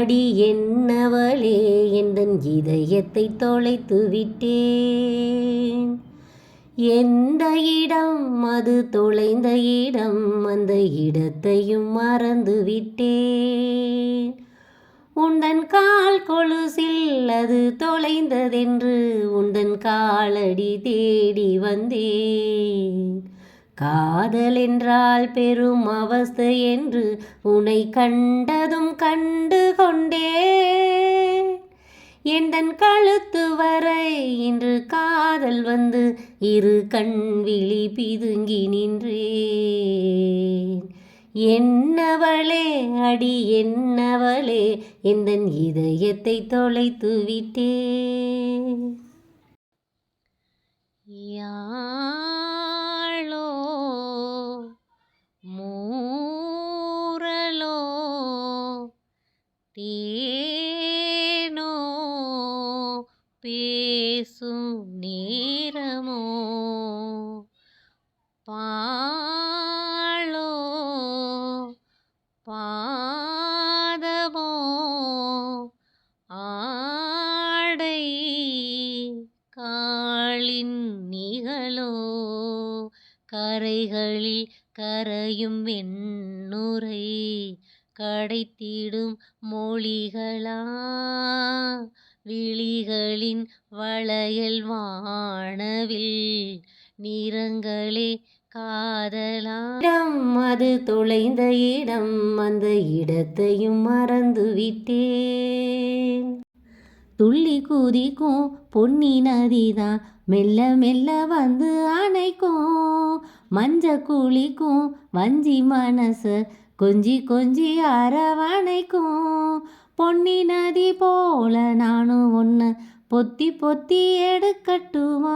அடி என்னவளே எந்தன் இதயத்தை தொலைத்து விட்டேன். எந்த இடம் அது தொலைந்த இடம் அந்த இடத்தையும் மறந்து விட்டேன். உந்தன் கால் கொலுசில் அது தொலைந்ததென்று உந்தன் காலடி தேடி வந்தேன். காதல் என்றால் பெரும் அவஸ்தை என்று உனை கண்டதும் கண்டு கொண்டேன் எந்தன் கழுத்து வரை இன்று காதல் வந்து இரு கண் விழி பிதுங்கி நின்றேன். என்னவளே அடி என்னவளே எந்தன் இதயத்தை தொலைத்து விட்டேன். யா பேசும் நேரமோ? பாழோ பாதமோ? ஆடை? காளின் நிகழோ? கரைகளில் கரையும் வெண்ணுரை? கடைத்திடும் மொழிகளா விழிகளின் வளையல் வானவில் நிறங்களே காதலாம் அது தொலைந்த இடம் அந்த இடத்தையும் மறந்துவிட்டேன். துள்ளி குதிக்கும் பொன்னி நதிதான் மெல்ல மெல்ல வந்து அணைக்கும். மஞ்ச குளிக்கும் வஞ்சி மனச கொஞ்சி கொஞ்சி அரவணைக்கும். பொன்னி நதி போல நானும் ஒன்று பொத்தி பொத்தி எடுக்கட்டுமா?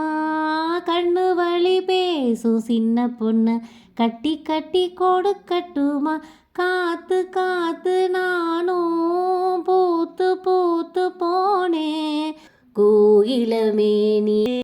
கண்ணு வழி பேசும் சின்ன பொண்ணு கட்டி கட்டி கொடுக்கட்டுமா? கா